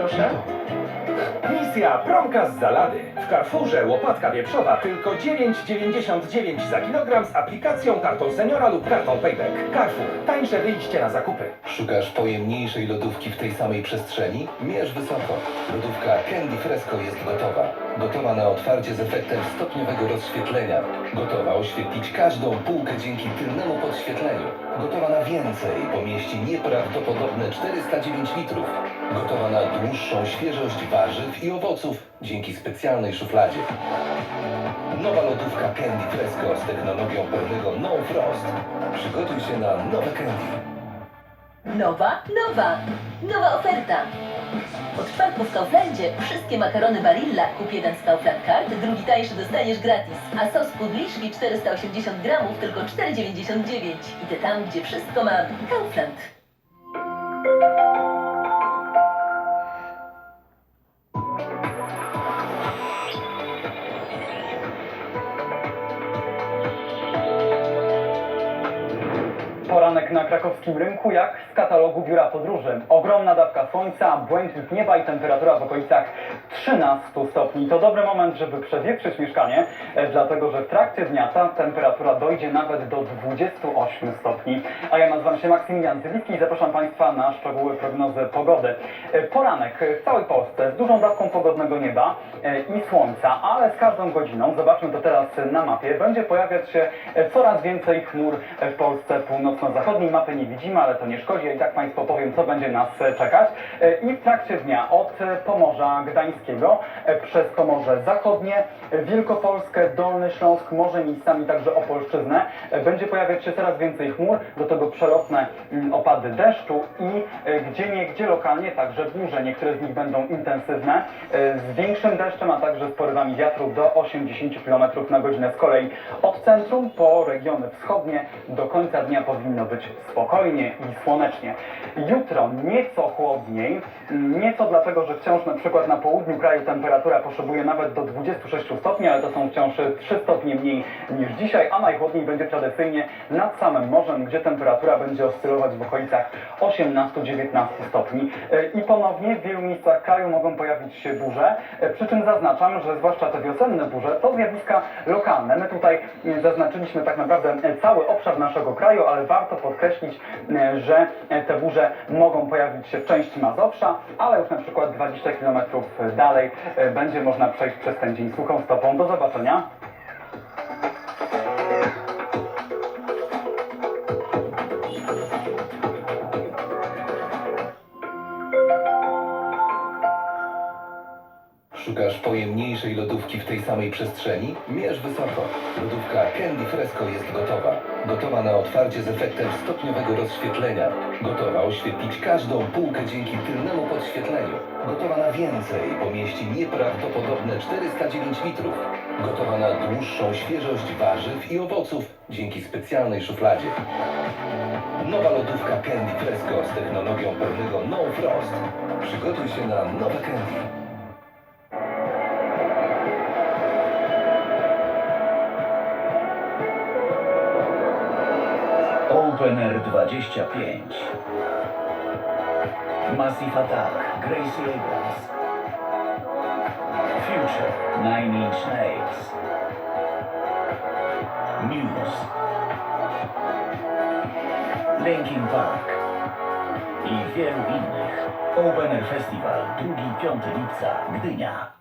Tá Xoxé? Misja Promka z Zalady. W Carrefourze łopatka wieprzowa tylko 9,99 za kilogram z aplikacją kartą seniora lub kartą payback. Carrefour. Tańsze wyjście na zakupy. Szukasz pojemniejszej lodówki w tej samej przestrzeni? Mierz wysoko. Lodówka Candy Fresco jest gotowa. Gotowa na otwarcie z efektem stopniowego rozświetlenia. Gotowa oświetlić każdą półkę dzięki tylnemu podświetleniu. Gotowa na więcej, pomieści nieprawdopodobne 409 litrów. Gotowa na dłuższą świeżość warzyw i owoców dzięki specjalnej szufladzie. Nowa lodówka Candy Fresco z technologią pełnego No Frost. Przygotuj się na nowe candy. Nowa, nowa, nowa oferta. Od czwartku w Kauflandzie wszystkie makarony Barilla kup jeden z Kaufland Card, drugi tańszy dostaniesz gratis. A sos pudliszki 480 gramów tylko 4,99. Idę tam, gdzie wszystko ma Kaufland. Na krakowskim rynku jak z katalogu biura podróży. Ogromna dawka słońca, błękit nieba i temperatura w okolicach 13 stopni. To dobry moment, żeby przewietrzyć mieszkanie, e, dlatego że w trakcie dnia ta temperatura dojdzie nawet do 28 stopni. A ja nazywam się Maksymilian Zywicki i zapraszam Państwa na szczegóły prognozy pogody. E, Poranek w całej Polsce z dużą dawką pogodnego nieba e, i słońca, ale z każdą godziną, zobaczmy to teraz na mapie, będzie pojawiać się e, coraz więcej chmur w Polsce północno-zachodniej. Mapy nie widzimy, ale to nie szkodzi. Ja i tak Państwu powiem, co będzie nas e, czekać. E, I w trakcie dnia od e, Pomorza Gdańskiego przez Pomorze Zachodnie, Wielkopolskę, Dolny Śląsk, może miejscami także Opolszczyznę będzie pojawiać się coraz więcej chmur, do tego przelotne mm, opady deszczu i gdzie nie gdzie lokalnie także burze. Niektóre z nich będą intensywne, z większym deszczem, a także z porywami wiatru do 80 km na godzinę. Z kolei od centrum po regiony wschodnie do końca dnia powinno być spokojnie i słonecznie. Jutro nieco chłodniej, mm, nieco dlatego, że wciąż na przykład na południu kraju temperatura poszybuje nawet do 26 stopni, ale to są wciąż 3 stopnie mniej niż dzisiaj, a najchłodniej będzie tradycyjnie nad samym morzem, gdzie temperatura będzie oscylować w okolicach 18-19 stopni. E, I ponownie w wielu miejscach kraju mogą pojawić się burze, e, przy czym zaznaczam, że zwłaszcza te wiosenne burze to zjawiska lokalne. My tutaj e, zaznaczyliśmy tak naprawdę e, cały obszar naszego kraju, ale warto podkreślić, e, że e, te burze mogą pojawić się w części Mazowsza, ale już na przykład 20 km dalej e, będzie można przejść przez ten dzień suchą stopą. Do zobaczenia. Szukasz pojemniejszej lodówki w tej samej przestrzeni? Mierz wysoko. Lodówka Candy Fresco jest gotowa. Gotowa na otwarcie z efektem stopniowego rozświetlenia. Gotowa oświetlić każdą półkę dzięki tylnemu podświetleniu. Gotowa na więcej, pomieści nieprawdopodobne 409 litrów. Gotowa na dłuższą świeżość warzyw i owoców dzięki specjalnej szufladzie. Nowa lodówka Candy Fresco z technologią pełnego No Frost. Przygotuj się na nowe candy. Opener 25 Massive Attack Gracie Abrams Future Nine Inch Nails Muse Linkin Park i wielu innych. Opener Festival 2-5 lipca Gdynia.